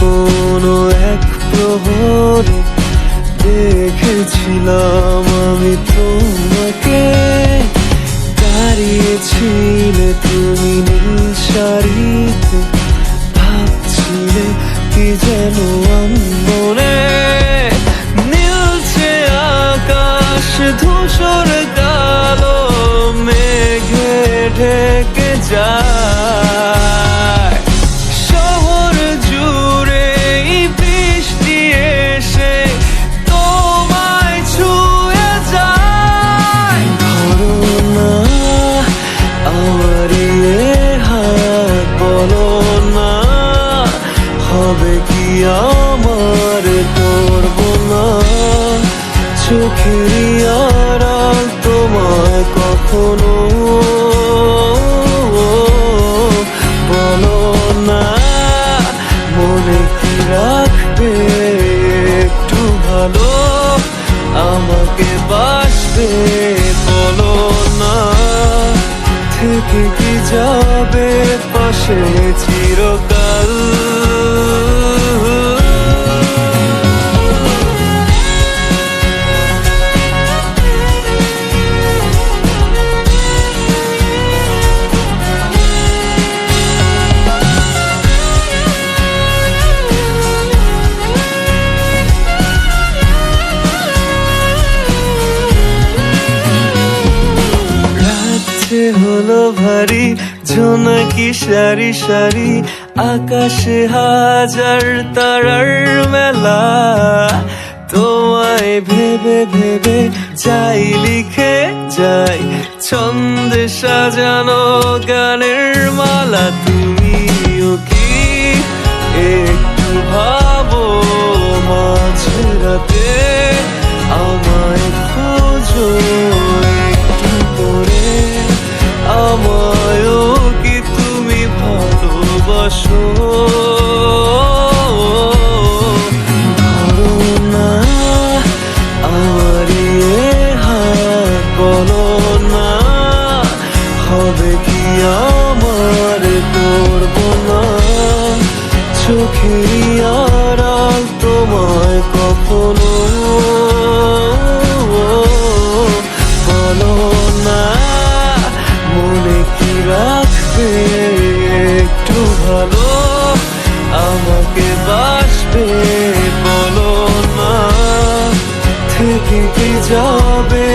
কোনো এক প্রহরে দেখেছিলাম আমি তোমাকে। দাঁড়িয়েছিলে তুমি নীল ভাবছিলে কি যেন মনে নীলছে আকাশ, ধূসর কালো, মেঘে ঢেকে যায়। চোখেরই আড়াল তোমায় কখনো বলো না। মনে কি রাখবে একটু ভালো? আমাকে বাসবে, বলো না। থেকে কি যাবে পাশে চিরকাল? রাত্রে হলো ভারী জোনাকি সারি সারি, আকাশে হাজার তারার মেলা। তোমায় ভেবে ভেবে চাই, লিখে যাই, ছন্দে সাজানো গানের মালা। তুমিও চোখেরই আড়াল তোমায় কখনো। বলো না, মনে কি রাখবে একটু ভালো? আমাকে বাসবে, বলো না। থেকে কি যাবে